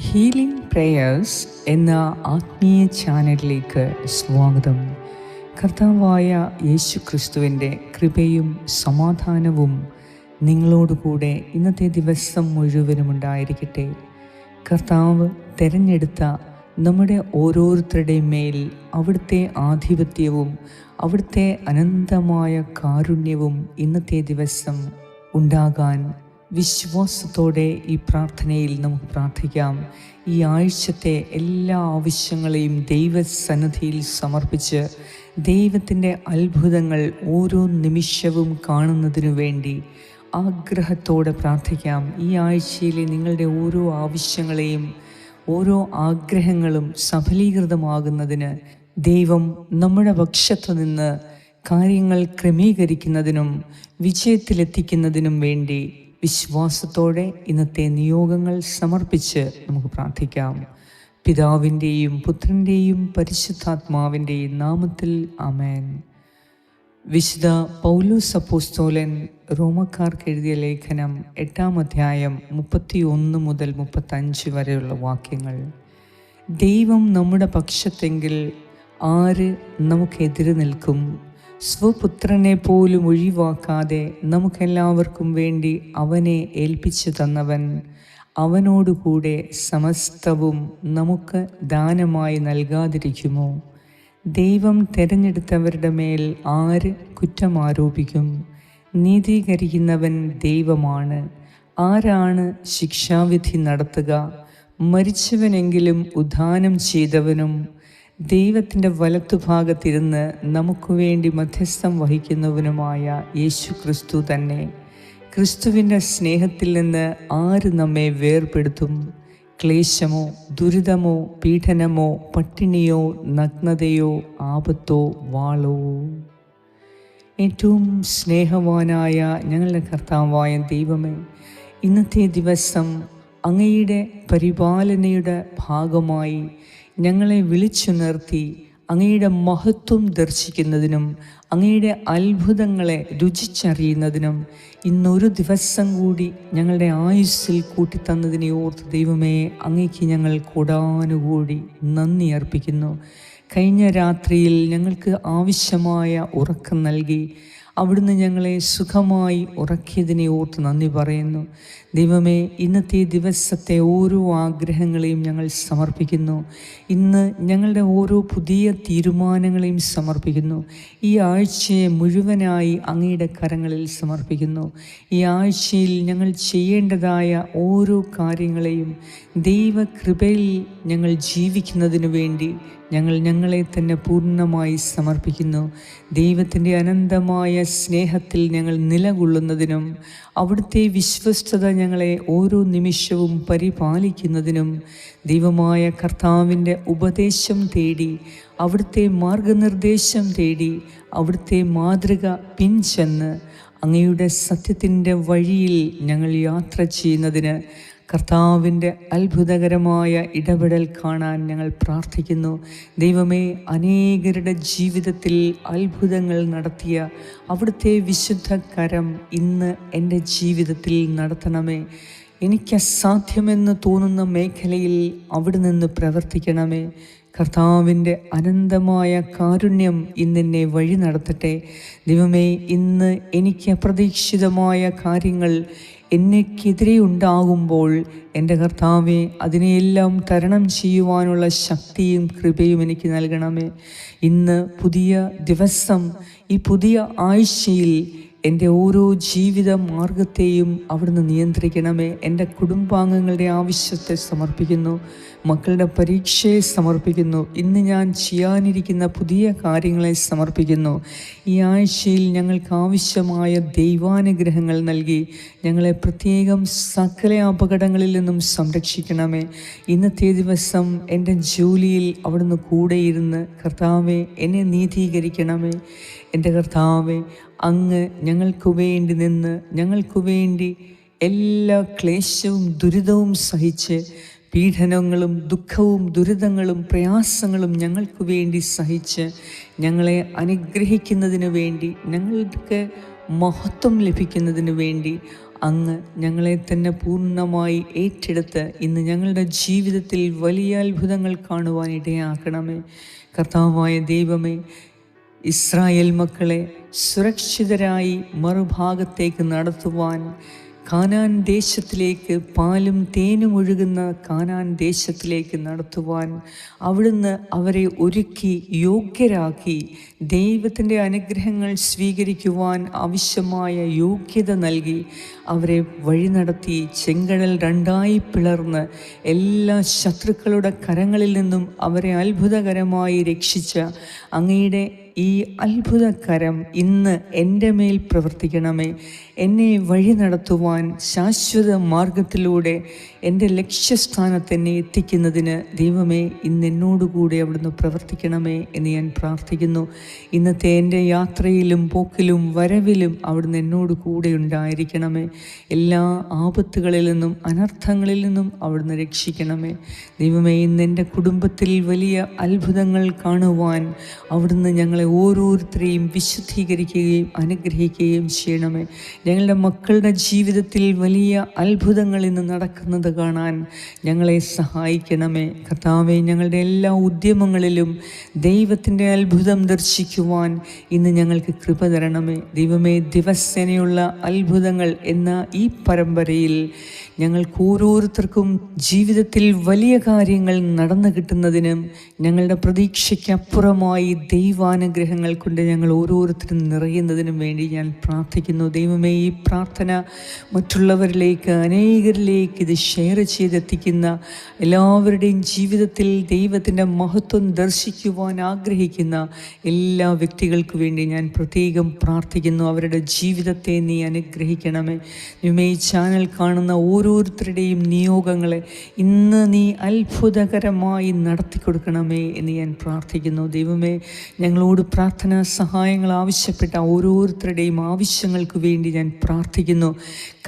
Healing prayers എന്ന ആത്മീയ ചാനലിലേക്ക് സ്വാഗതം. കർത്താവായ യേശു ക്രിസ്തുവിന്റെ കൃപയും സമാധാനവും നിങ്ങളോടുകൂടെ ഇന്നത്തെ ദിവസം മുഴുവനും ഉണ്ടായിരിക്കട്ടെ. കർത്താവ് തിരഞ്ഞെടുത്ത നമ്മുടെ ഓരോരുത്തരുടെയും മേൽ അവിടുത്തെ ആധിപത്യവും അവിടുത്തെ അനന്തമായ കാരുണ്യവും ഇന്നത്തെ ദിവസം ഉണ്ടാകാൻ വിശ്വാസത്തോടെ ഈ പ്രാർത്ഥനയിൽ നമുക്ക് പ്രാർത്ഥിക്കാം. ഈ ആഴ്ചത്തെ എല്ലാ ആവശ്യങ്ങളെയും ദൈവസന്നിധിയിൽ സമർപ്പിച്ച് ദൈവത്തിന്റെ അത്ഭുതങ്ങൾ ഓരോ നിമിഷവും കാണുന്നതിനു വേണ്ടി ആഗ്രഹത്തോടെ പ്രാർത്ഥിക്കാം. ഈ ആഴ്ചയിലെ നിങ്ങളുടെ ഓരോ ആവശ്യങ്ങളെയും ഓരോ ആഗ്രഹങ്ങളും സഫലീകൃതമാകുന്നതിന് ദൈവം നമ്മുടെ പക്ഷത്തു നിന്ന് കാര്യങ്ങൾ ക്രമീകരിക്കുന്നതിനും വിജയത്തിലെത്തിക്കുന്നതിനും വേണ്ടി വിശ്വാസത്തോടെ ഇന്നത്തെ നിയോഗങ്ങൾ സമർപ്പിച്ച് നമുക്ക് പ്രാർത്ഥിക്കാം. പിതാവിന്റെയും പുത്രന്റെയും പരിശുദ്ധാത്മാവിന്റെയും നാമത്തിൽ അമേൻ വിശുദ്ധ പൗലോസ് അപ്പോസ്തോലൻ റോമക്കാർക്ക് എഴുതിയ ലേഖനം എട്ടാം അധ്യായം മുപ്പത്തി ഒന്ന് മുതൽ മുപ്പത്തഞ്ച് വരെയുള്ള വാക്യങ്ങൾ. ദൈവം നമ്മുടെ പക്ഷത്തെങ്കിൽ ആര് നമുക്കെതിരെ നിൽക്കും? സ്വപുത്രനെ പോലും ഒഴിവാക്കാതെ നമുക്കെല്ലാവർക്കും വേണ്ടി അവനെ ഏൽപ്പിച്ചു തന്നവൻ. അവനോടുകൂടെ സമസ്തവും നമുക്ക് ദാനമായി നൽകാതിരിക്കുമോ? ദൈവം തിരഞ്ഞെടുത്തവരുടെ മേൽ ആര് കുറ്റമാരോപിക്കും? നീതീകരിക്കുന്നവൻ ദൈവമാണ്. ആരാണ് ശിക്ഷാവിധി നടത്തുക? മരിച്ചവനെങ്കിലും ഉദാനം ചെയ്തവനും ദൈവത്തിന്റെ വലത്തുഭാഗത്തിരുന്ന് നമുക്ക് വേണ്ടി മധ്യസ്ഥം വഹിക്കുന്നവനുമായ യേശു ക്രിസ്തു തന്നെ. ക്രിസ്തുവിന്റെ സ്നേഹത്തിൽ നിന്ന് ആര് നമ്മെ വേർപെടുത്തും ക്ലേശമോ ദുരിതമോ പീഡനമോ പട്ടിണിയോ നഗ്നതയോ ആപത്തോ വാളോ? ഏറ്റവും സ്നേഹവാനായ ഞങ്ങളുടെ കർത്താവായ ദൈവമേ ഇന്നത്തെ ദിവസം അങ്ങയുടെ പരിപാലനയുടെ ഭാഗമായി ഞങ്ങളെ വിളിച്ചു നിർത്തി അങ്ങയുടെ മഹത്വം ദർശിക്കുന്നതിനും അങ്ങയുടെ അത്ഭുതങ്ങളെ രുചിച്ചറിയുന്നതിനും ഇന്നൊരു ദിവസം കൂടി ഞങ്ങളുടെ ആയുസ്സിൽ കൂട്ടിത്തന്നതിനെ ഓർത്ത് ദൈവമേ അങ്ങേക്ക് ഞങ്ങൾ കൂടാനുകൂടി നന്ദി അർപ്പിക്കുന്നു. കഴിഞ്ഞ രാത്രിയിൽ ഞങ്ങൾക്ക് ആവശ്യമായ ഉറക്കം നൽകി അവിടുന്ന് ഞങ്ങളെ സുഖമായി ഉറക്കിയതിനെ ഓർത്ത് നന്ദി പറയുന്നു. ദൈവമേ ഇന്നത്തെ ദിവസത്തെ ഓരോ ആഗ്രഹങ്ങളെയും ഞങ്ങൾ സമർപ്പിക്കുന്നു. ഇന്ന് ഞങ്ങളുടെ ഓരോ പുതിയ തീരുമാനങ്ങളെയും സമർപ്പിക്കുന്നു. ഈ ആഴ്ചയെ മുഴുവനായി അങ്ങയുടെ കരങ്ങളിൽ സമർപ്പിക്കുന്നു. ഈ ആഴ്ചയിൽ ഞങ്ങൾ ചെയ്യേണ്ടതായ ഓരോ കാര്യങ്ങളെയും ദൈവകൃപയിൽ ഞങ്ങൾ ജീവിക്കുന്നതിനു വേണ്ടി ഞങ്ങൾ ഞങ്ങളെ തന്നെ പൂർണമായി സമർപ്പിക്കുന്നു. ദൈവത്തിന്റെ അനന്തമായ സ്നേഹത്തിൽ ഞങ്ങൾ നിലകൊള്ളുന്നതിനും അവിടുത്തെ വിശ്വസ്തത ഞങ്ങളെ ഓരോ നിമിഷവും പരിപാലിക്കുന്നതിനും ദൈവമായ കർത്താവിന്റെ ഉപദേശം തേടി അവിടുത്തെ മാർഗനിർദ്ദേശം തേടി അവിടുത്തെ മാതൃക പിൻചെന്ന് അങ്ങയുടെ സത്യത്തിന്റെ വഴിയിൽ ഞങ്ങൾ യാത്ര ചെയ്യുന്നതിന് കർത്താവിന്റെ അത്ഭുതകരമായ ഇടപെടൽ കാണാൻ ഞങ്ങൾ പ്രാർത്ഥിക്കുന്നു. ദൈവമേ അനേകരുടെ ജീവിതത്തിൽ അത്ഭുതങ്ങൾ നടത്തിയ അവിടുത്തെ വിശുദ്ധ കരം ഇന്ന് എന്റെ ജീവിതത്തിൽ നടത്തണമേ. എനിക്ക് അസാധ്യമെന്ന് തോന്നുന്ന മേഖലയിൽ അവിടെ നിന്ന് പ്രവർത്തിക്കണമേ. കർത്താവിന്റെ അനന്തമായ കാരുണ്യം ഇന്നെന്നെ വഴി നടത്തട്ടെ. ദൈവമേ ഇന്ന് എനിക്ക് അപ്രതീക്ഷിതമായ കാര്യങ്ങൾ എന്നെക്കെതിരെ ഉണ്ടാകുമ്പോൾ എന്റെ കർത്താവെ അതിനെയെല്ലാം തരണം ചെയ്യുവാനുള്ള ശക്തിയും കൃപയും എനിക്ക് നൽകണമേ. ഇന്ന് പുതിയ ദിവസം ഈ പുതിയ ആഴ്ചയിൽ എന്റെ ഓരോ ജീവിത മാർഗത്തെയും അവിടുന്ന് നിയന്ത്രിക്കണമേ. എന്റെ കുടുംബാംഗങ്ങളുടെ ആവശ്യത്തെ സമർപ്പിക്കുന്നു. മക്കളുടെ പരീക്ഷയെ സമർപ്പിക്കുന്നു. ഇന്ന് ഞാൻ ചെയ്യാനിരിക്കുന്ന പുതിയ കാര്യങ്ങളെ സമർപ്പിക്കുന്നു. ഈ ആഴ്ചയിൽ ഞങ്ങൾക്ക് ആവശ്യമായ ദൈവാനുഗ്രഹങ്ങൾ നൽകി ഞങ്ങളെ പ്രത്യേകം സകല അപകടങ്ങളിൽ നിന്നും സംരക്ഷിക്കണമേ. ഇന്നത്തെ ദിവസം എന്റെ ജോലിയിൽ അവിടുന്ന് കൂടെയിരുന്ന് കർത്താവെ എന്നെ നീതീകരിക്കണമേ. എന്റെ കർത്താവെ അങ്ങ് ഞങ്ങൾക്ക് വേണ്ടി നിന്ന് ഞങ്ങൾക്ക് വേണ്ടി എല്ലാ ക്ലേശവും ദുരിതവും സഹിച്ച് പീഡനങ്ങളും ദുഃഖവും ദുരിതങ്ങളും പ്രയാസങ്ങളും ഞങ്ങൾക്ക് വേണ്ടി സഹിച്ച് ഞങ്ങളെ അനുഗ്രഹിക്കുന്നതിന് വേണ്ടി ഞങ്ങൾക്ക് മഹത്വം ലഭിക്കുന്നതിന് വേണ്ടി അങ്ങ് ഞങ്ങളെ തന്നെ പൂർണമായി ഏറ്റെടുത്ത് ഇന്ന് ഞങ്ങളുടെ ജീവിതത്തിൽ വലിയ അത്ഭുതങ്ങൾ കാണുവാൻ ഇടയാക്കണമേ കർത്താവായ ദൈവമേ ഇസ്രായേൽ മക്കളെ സുരക്ഷിതരായി മറുഭാഗത്തേക്ക് നടത്തുവാൻ കാനാൻ ദേശത്തിലേക്ക് പാലും തേനും ഒഴുകുന്ന കാനാൻ ദേശത്തിലേക്ക് നടത്തുവാൻ അവിടുന്ന് അവരെ ഒരുക്കി യോഗ്യരാക്കി ദൈവത്തിന്റെ അനുഗ്രഹങ്ങൾ സ്വീകരിക്കുവാൻ ആവശ്യമായ യോഗ്യത നൽകി അവരെ വഴി നടത്തി ചെങ്കടൽ രണ്ടായി പിളർന്ന് എല്ലാ ശത്രുക്കളുടെ കരങ്ങളിൽ നിന്നും അവരെ അത്ഭുതകരമായി രക്ഷിച്ച അങ്ങയുടെ ഈ അത്ഭുതകരം ഇന്ന് എന്റെ മേൽ പ്രവർത്തിക്കണമേ. എന്നെ വഴി നടത്തുവാൻ ശാശ്വത മാർഗത്തിലൂടെ എന്റെ ലക്ഷ്യസ്ഥാനത്ത് എന്നെ എത്തിക്കുന്നതിന് ദൈവമേ ഇന്ന് എന്നോടുകൂടി അവിടുന്ന് പ്രവർത്തിക്കണമേ എന്ന് ഞാൻ പ്രാർത്ഥിക്കുന്നു. ഇന്നത്തെ എന്റെ യാത്രയിലും പോക്കിലും വരവിലും അവിടുന്ന് എന്നോട് കൂടെ ഉണ്ടായിരിക്കണമേ. എല്ലാ ആപത്തുകളിൽ നിന്നും അനർത്ഥങ്ങളിൽ നിന്നും അവിടുന്ന് രക്ഷിക്കണമേ. ദൈവമേ ഇന്ന് എന്റെ കുടുംബത്തിൽ വലിയ അത്ഭുതങ്ങൾ കാണുവാൻ അവിടുന്ന് ഞങ്ങളെ ഓരോരുത്തരെയും വിശുദ്ധീകരിക്കുകയും അനുഗ്രഹിക്കുകയും ചെയ്യണമേ. ഞങ്ങളുടെ മക്കളുടെ ജീവിതത്തിൽ വലിയ അത്ഭുതങ്ങൾ ഇന്ന് നടക്കുന്നത് കാണാൻ ഞങ്ങളെ സഹായിക്കണമേ. കർത്താവെ ഞങ്ങളുടെ എല്ലാ ഉദ്യമങ്ങളിലും ദൈവത്തിന്റെ അത്ഭുതം ദർശിക്കുവാൻ ഇന്ന് ഞങ്ങൾക്ക് കൃപ തരണമേ. ദൈവമേ ദിവസേനയുള്ള അത്ഭുതങ്ങൾ എന്ന ഈ പരമ്പരയിൽ ഞങ്ങൾക്ക് ഓരോരുത്തർക്കും ജീവിതത്തിൽ വലിയ കാര്യങ്ങൾ നടന്നു കിട്ടുന്നതിനും ഞങ്ങളുടെ പ്രതീക്ഷയ്ക്കപ്പുറമായി ദൈവാനുഗ്രഹങ്ങൾ കൊണ്ട് ഞങ്ങൾ ഓരോരുത്തരും നിറയുന്നതിനും വേണ്ടി ഞാൻ പ്രാർത്ഥിക്കുന്നു. ദൈവമേ ഈ പ്രാർത്ഥന മറ്റുള്ളവരിലേക്ക് അനേകരിലേക്ക് ഇത് ഷെയർ ചെയ്തെത്തിക്കുന്ന എല്ലാവരുടെയും ജീവിതത്തിൽ ദൈവത്തിന്റെ മഹത്വം ദർശിക്കുവാൻ ആഗ്രഹിക്കുന്ന എല്ലാ വ്യക്തികൾക്ക് വേണ്ടി ഞാൻ പ്രത്യേകം പ്രാർത്ഥിക്കുന്നു. അവരുടെ ജീവിതത്തെ നീ അനുഗ്രഹിക്കണമേ. ദൈവമേ ഈ ചാനൽ കാണുന്ന ഓരോരുത്തരുടെയും നിയോഗങ്ങളെ ഇന്ന് നീ അത്ഭുതകരമായി നടത്തി കൊടുക്കണമേ എന്ന് ഞാൻ പ്രാർത്ഥിക്കുന്നു. ദൈവമേ ഞങ്ങളോട് പ്രാർത്ഥനാ സഹായങ്ങൾ ആവശ്യപ്പെട്ട ഓരോരുത്തരുടെയും ആവശ്യങ്ങൾക്ക് വേണ്ടി ഞാൻ പ്രാർത്ഥിക്കുന്നു.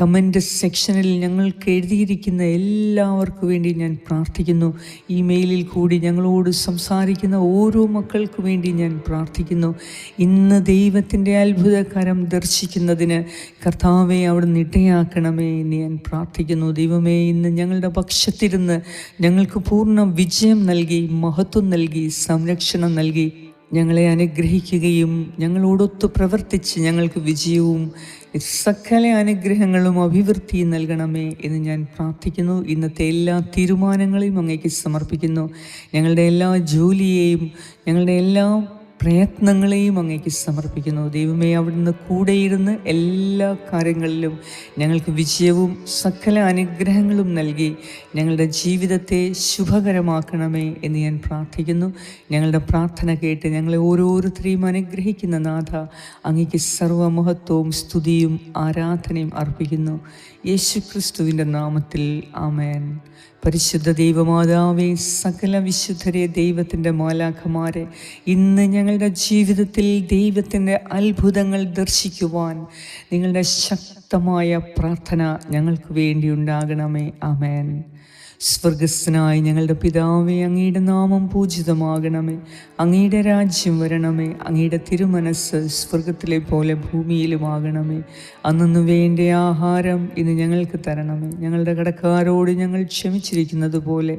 കമന്റ് സെക്ഷനിൽ ഞങ്ങൾക്ക് എഴുതിയിരിക്കുന്ന എല്ലാവർക്കും വേണ്ടി ഞാൻ പ്രാർത്ഥിക്കുന്നു. ഇമെയിലിൽ കൂടി ഞങ്ങളോട് സംസാരിക്കുന്ന ഓരോ മക്കൾക്ക് വേണ്ടി ഞാൻ പ്രാർത്ഥിക്കുന്നു. ഇന്ന് ദൈവത്തിന്റെ അത്ഭുതകരം ദർശിക്കുന്നതിന് കർത്താവെ അവിടെ നിട്ടയാക്കണമേ എന്ന് ഞാൻ പ്രാർത്ഥിക്കുന്നു. ദൈവമേ ഇന്ന് ഞങ്ങളുടെ പക്ഷത്തിരുന്ന് ഞങ്ങൾക്ക് പൂർണ വിജയം നൽകി മഹത്വം നൽകി സംരക്ഷണം നൽകി. ഞങ്ങളെ അനുഗ്രഹിക്കുകയും ഞങ്ങളോടൊത്ത് പ്രവർത്തിച്ച് ഞങ്ങൾക്ക് വിജയവും സകല അനുഗ്രഹങ്ങളും അഭിവൃദ്ധിയും നൽകണമേ എന്ന് ഞാൻ പ്രാർത്ഥിക്കുന്നു. ഇന്നത്തെ എല്ലാ തീരുമാനങ്ങളെയും അങ്ങേക്ക് സമർപ്പിക്കുന്നു. ഞങ്ങളുടെ എല്ലാ ജോലിയെയും ഞങ്ങളുടെ എല്ലാ പ്രയത്നങ്ങളെയും അങ്ങേക്ക് സമർപ്പിക്കുന്നു. ദൈവമേ അവിടുന്ന് കൂടെയിരുന്ന് എല്ലാ കാര്യങ്ങളിലും ഞങ്ങൾക്ക് വിജയവും സകല അനുഗ്രഹങ്ങളും നൽകി ഞങ്ങളുടെ ജീവിതത്തെ ശുഭകരമാക്കണമേ എന്ന് ഞാൻ പ്രാർത്ഥിക്കുന്നു. ഞങ്ങളുടെ പ്രാർത്ഥന കേട്ട് ഞങ്ങളെ ഓരോരുത്തരെയും അനുഗ്രഹിക്കുന്ന നാഥ അങ്ങേക്ക് സർവമഹത്വവും സ്തുതിയും ആരാധനയും അർപ്പിക്കുന്നു. യേശു ക്രിസ്തുവിന്റെ നാമത്തിൽ ആമേൻ. പരിശുദ്ധ ദൈവമാതാവേ സകല വിശുദ്ധരെ ദൈവത്തിന്റെ മാലാഖമാരെ ഇന്ന് ഞങ്ങളുടെ ജീവിതത്തിൽ ദൈവത്തിന്റെ അത്ഭുതങ്ങൾ ദർശിക്കുവാൻ നിങ്ങളുടെ ശക്തമായ പ്രാർത്ഥന ഞങ്ങൾക്ക് വേണ്ടി ഉണ്ടാകണമേ. ആമേൻ. സ്വർഗസ്ഥനായ ഞങ്ങളുടെ പിതാവേ അങ്ങയുടെ നാമം പൂജിതമാകണമേ. അങ്ങയുടെ രാജ്യം വരണമേ. അങ്ങയുടെ തിരുമനസ് സ്വർഗത്തിലെ പോലെ ഭൂമിയിലുമാകണമേ. അന്നു വേണ്ട ആഹാരം ഇന്ന് ഞങ്ങൾക്ക് തരണമേ. ഞങ്ങളുടെ കടക്കാരോട് ഞങ്ങൾ ക്ഷമിച്ചിരിക്കുന്നത് പോലെ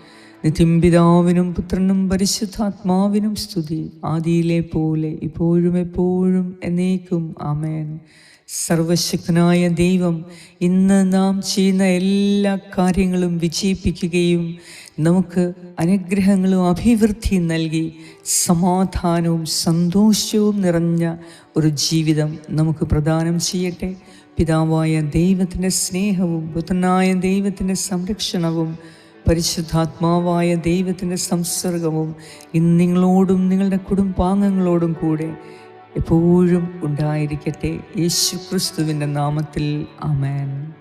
നിത്യം പിതാവിനും പുത്രനും പരിശുദ്ധാത്മാവിനും സ്തുതി. ആദിയിലെ പോലെ ഇപ്പോഴും എപ്പോഴും എന്നേക്കും ആമേൻ. സർവശക്തനായ ദൈവം ഇന്ന് നാം ചെയ്യുന്ന എല്ലാ കാര്യങ്ങളും വിജയിപ്പിക്കുകയും നമുക്ക് അനുഗ്രഹങ്ങളും അഭിവൃദ്ധിയും നൽകി സമാധാനവും സന്തോഷവും നിറഞ്ഞ ഒരു ജീവിതം നമുക്ക് പ്രദാനം ചെയ്യട്ടെ. പിതാവായ ദൈവത്തിന്റെ സ്നേഹവും പുത്രനായ ദൈവത്തിന്റെ സംരക്ഷണവും പരിശുദ്ധാത്മാവായ ദൈവത്തിന്റെ സംസർഗവും ഇന്ന് നിങ്ങളോടും നിങ്ങളുടെ കുടുംബാംഗങ്ങളോടും കൂടെ എപ്പോഴും ഉണ്ടായിരിക്കട്ടെ. യേശു ക്രിസ്തുവിന്റെ നാമത്തിൽ. ആമേൻ.